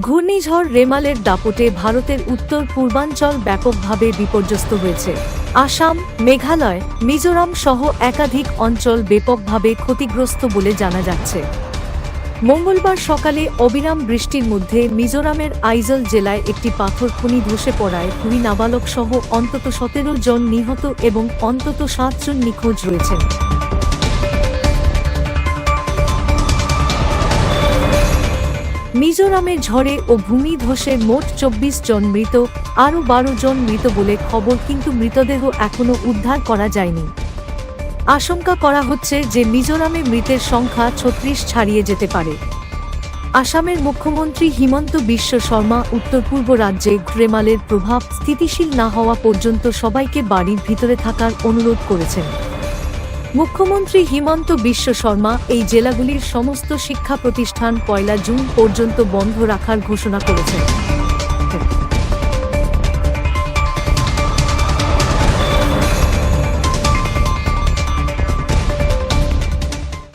ঘূর্ণিঝড় রেমালের দাপটে ভারতের উত্তর পূর্বাঞ্চল ব্যাপকভাবে বিপর্যস্ত হয়েছে। আসাম, মেঘালয়, মিজোরাম সহ একাধিক অঞ্চল ব্যাপকভাবে ক্ষতিগ্রস্ত বলে জানা যাচ্ছে। মঙ্গলবার সকালে অবিরাম বৃষ্টির মধ্যে মিজোরামের আইজল জেলায় একটি পাথর খনি ধসে পড়ায় দুই নাবালক সহ অন্তত সতেরো জন নিহত এবং অন্তত সাতজন নিখোঁজ রয়েছেন। মিজোরামে ঝড়ে ও ভূমি ধসে মোট চব্বিশ জন মৃত, আরও বারো জন মৃত বলে খবর, কিন্তু মৃতদেহ এখনও উদ্ধার করা যায়নি। আশঙ্কা করা হচ্ছে যে মিজোরামে মৃতের সংখ্যা ছত্রিশ ছাড়িয়ে যেতে পারে। আসামের মুখ্যমন্ত্রী হিমন্ত বিশ্ব শর্মা উত্তর পূর্ব রাজ্যে রেমালের প্রভাব স্থিতিশীল না হওয়া পর্যন্ত সবাইকে বাড়ির ভিতরে থাকার অনুরোধ করেছেন। মুখ্যমন্ত্রী হিমন্ত বিশ্ব শর্মা এই জেলাগুলির সমস্ত শিক্ষা প্রতিষ্ঠান পয়লা জুন পর্যন্ত বন্ধ রাখার ঘোষণা করেছেন।